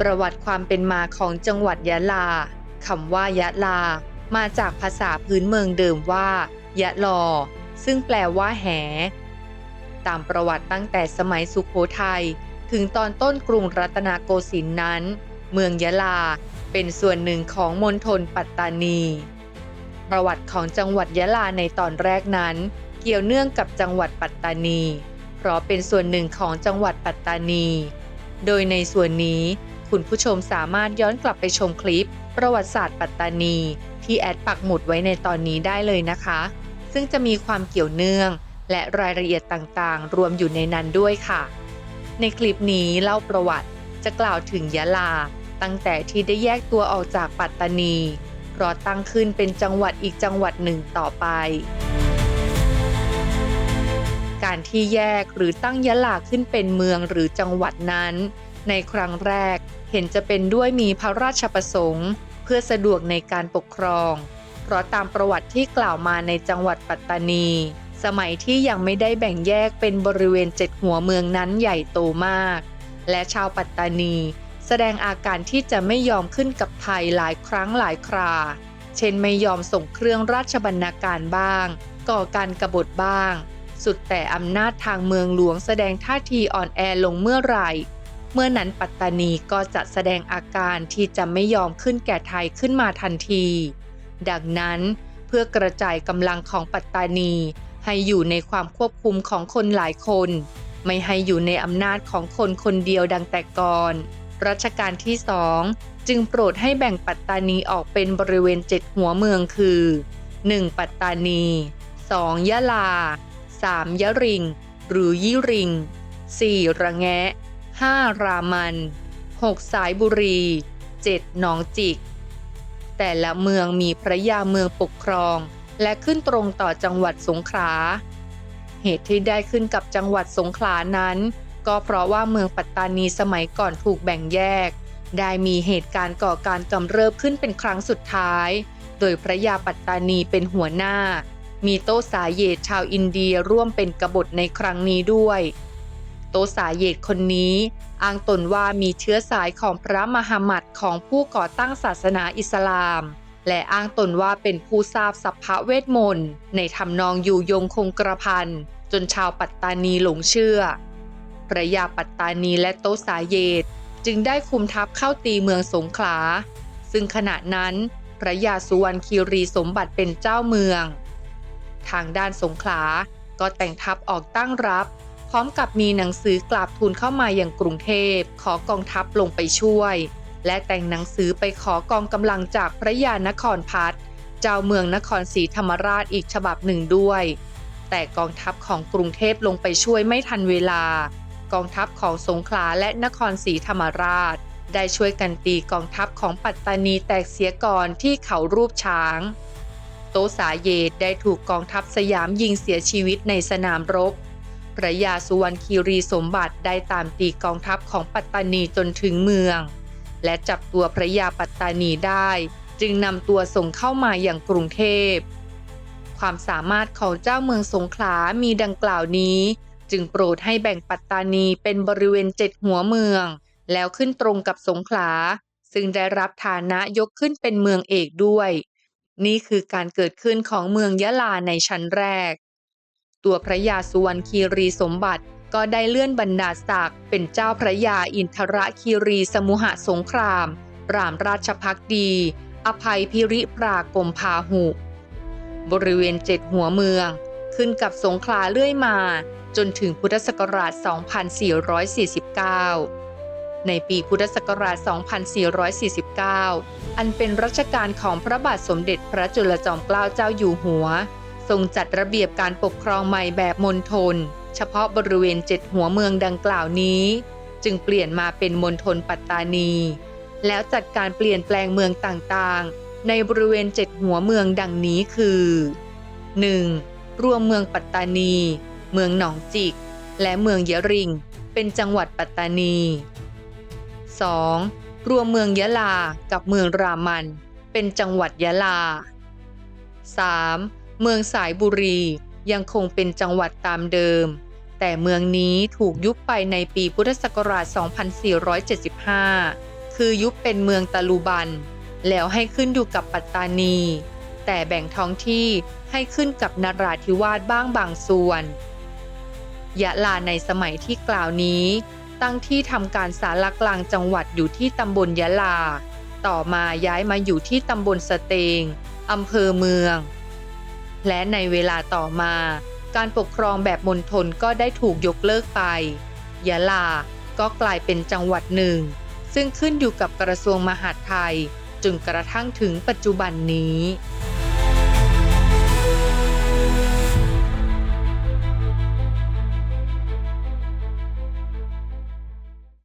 ประวัติความเป็นมาของจังหวัดยะลาคำว่ายะลา มาจากภาษาพื้นเมืองเดิมว่า ยะลอ ซึ่งแปลว่าแห ตามประวัติตั้งแต่สมัยสุขโขทัยถึงตอนต้นกรุงรัตนโกสินทร์นั้น เมืองยะลาเป็นส่วนหนึ่งของมณฑลปัตตานี ประวัติของจังหวัดยะลาในตอนแรกนั้น เกี่ยวเนื่องกับจังหวัดปัตตานี เพราะเป็นส่วนหนึ่งของจังหวัดปัตตานี โดยในส่วนนี้ คุณผู้ชมสามารถย้อนกลับไปชมคลิป ประวัติศาสตร์ปัตตานี ที่แอดปักหมุดไว้ในตอนนี้ได้เลยนะคะ ซึ่งจะมีความเกี่ยวเนื่อง และรายละเอียดต่างๆ รวมอยู่ในนั้นด้วยค่ะ ในคลิปนี้เล่าประวัติจะกล่าวถึงยะลา ตั้งแต่ที่ได้แยกตัวออกจากปัตตานี เพราะตั้งขึ้นเป็นจังหวัดอีกจังหวัดหนึ่งต่อไป การที่แยกหรือตั้งยะลาขึ้นเป็นเมืองหรือจังหวัดนั้น ในครั้งแรก เห็นจะเป็นด้วยมีพระราชประสงค์ เพื่อสะดวกในการปกครอง เพราะตามประวัติที่กล่าวมาในจังหวัดปัตตานี สมัยที่ยังไม่ได้แบ่งแยกเป็นบริเวณเจ็ดหัวเมืองนั้นใหญ่โตมาก และชาวปัตตานี แสดงอาการที่จะไม่ยอมขึ้นกับไทยหลายครั้งหลายครา เช่นไม่ยอมส่งเครื่องราชบรรณาการบ้าง ก่อการกบฏบ้างสุดแต่อำนาจทางเมืองหลวงแสดงท่าทีอ่อนแอลงเมื่อไหร่ เมื่อนั้นปัตตานีก็จะแสดงอาการที่จะไม่ยอมขึ้นแก่ไทยขึ้นมาทันที ดังนั้นเพื่อกระจายกำลังของปัตตานีให้อยู่ในความควบคุมของคนหลายคน ไม่ให้อยู่ในอำนาจของคนคนเดียวดังแต่ก่อนรัชกาลที่สองจึงโปรดให้แบ่งปัตตานีออกเป็นบริเวณเจ็ดหัวเมืองคือ 1. ปัตตานี 2. ยะลา 3. ยะริง หรือยิริง 4. ระแงะ 5. รามัน 6. สายบุรี 7. หนองจิก แต่ละเมืองมีพระยาเมืองปกครอง และขึ้นตรงต่อจังหวัดสงขลา เหตุที่ได้ขึ้นกับจังหวัดสงขลานั้น ก็เพราะว่าเมืองปัตตานีสมัยก่อนถูกแบ่งแยก ได้มีเหตุการณ์ก่อการกำเริบขึ้นเป็นครั้งสุดท้าย โดยพระยาปัตตานีเป็นหัวหน้า มีโตสาเยตชาวอินเดียร่วมเป็นกบฏในครั้งนี้ด้วย โตสาเยตคนนี้ อ้างตนว่ามีเชื้อสายของพระมหามัดของผู้ก่อตั้งศาสนาอิสลาม และอ้างตนว่าเป็นผู้ทราบสัพพะเวทมนต์ในทำนองอยู่ยงคงกระพันจนชาวปัตตานีหลงเชื่อ พระยาปัตตานีและโตสาเยตจึงได้คุมทัพเข้าตีเมืองสงขลา ซึ่งขณะนั้นพระยาสุวรรณคีรีสมบัติเป็นเจ้าเมือง ทางด้านสงขลาก็แต่งทัพออกตั้งรับ พร้อมกับมีหนังสือกราบทูลเข้ามาอย่างกรุงเทพ ขอกองทัพลงไปช่วย และแต่งหนังสือไปขอกองกำลังจากพระยานครพัฒน์เจ้าเมืองนครศรีธรรมราชอีกฉบับหนึ่งด้วย แต่กองทัพของกรุงเทพลงไปช่วยไม่ทันเวลา กองทัพของสงขลาและนครศรีธรรมราช ได้ช่วยกันตีกองทัพของปัตตานีแตกเสียก่อนที่เขารูปช้างโตสาเยตได้ถูกกองทัพสยามยิงเสียชีวิตในสนามรบ พระยาสุวรรณคีรีสมบัติได้ตามตีกองทัพของปัตตานีจนถึงเมือง และจับตัวพระยาปัตตานีได้ จึงนำตัวส่งเข้ามาอย่างกรุงเทพ ความสามารถของเจ้าเมืองสงขลามีดังกล่าวนี้ จึงโปรดให้แบ่งปัตตานีเป็นบริเวณเจ็ดหัวเมือง แล้วขึ้นตรงกับสงขลา ซึ่งได้รับฐานะยกขึ้นเป็นเมืองเอกด้วย นี่คือการเกิดขึ้นของเมืองยะลาในชั้นแรก ตัวพระยาสุวรรณคีรีสมบัติก็ได้เลื่อนบรรดาศักดิ์เป็นเจ้าพระยาอินทรคีรีสมุหสงคราม รามราชพักดี อภัยพิริปรากรมพาหุ บริเวณเจ็ดหัวเมือง ขึ้นกับสงขลาเรื่อยมาจนถึงพุทธศักราช 2449 ในปีพุทธศักราช 2449 อันเป็นรัชกาลของพระบาทสมเด็จพระจุลจอมเกล้าเจ้าอยู่หัว ทรงจัดระเบียบการปกครองใหม่แบบมณฑลเฉพาะบริเวณเจ็ดหัวเมืองดังกล่าวนี้ จึงเปลี่ยนมาเป็นมณฑลปัตตานี แล้วจัดการเปลี่ยนแปลงเมืองต่างๆ ในบริเวณเจ็ดหัวเมืองดังนี้คือ 1. รวมเมืองปัตตานี เมืองหนองจิก และเมืองยะริง เป็นจังหวัดปัตตานี 2. รวมเมืองยะลากับเมืองรามัน เป็นจังหวัดยะลา 3. เมืองสายบุรียังคงเป็นจังหวัดตามเดิม แต่เมืองนี้ถูกยุบไปในปีพุทธศักราช 2475 คือยุบเป็นเมืองตะลุบัน แล้วให้ขึ้นอยู่กับปัตตานี แต่แบ่งท้องที่ให้ขึ้นกับนราธิวาสบ้างบางส่วน ยะลาในสมัยที่กล่าวนี้ ตั้งที่ทำการสารกลางจังหวัดอยู่ที่ตำบลยะลา ต่อมาย้ายมาอยู่ที่ตำบลสเตงอำเภอเมือง และในเวลาต่อมา การปกครองแบบมณฑลก็ได้ถูกยกเลิกไป ยะลา ก็กลายเป็นจังหวัดหนึ่ง ซึ่งขึ้นอยู่กับกระทรวงมหาดไทยจนกระทั่งถึงปัจจุบันนี้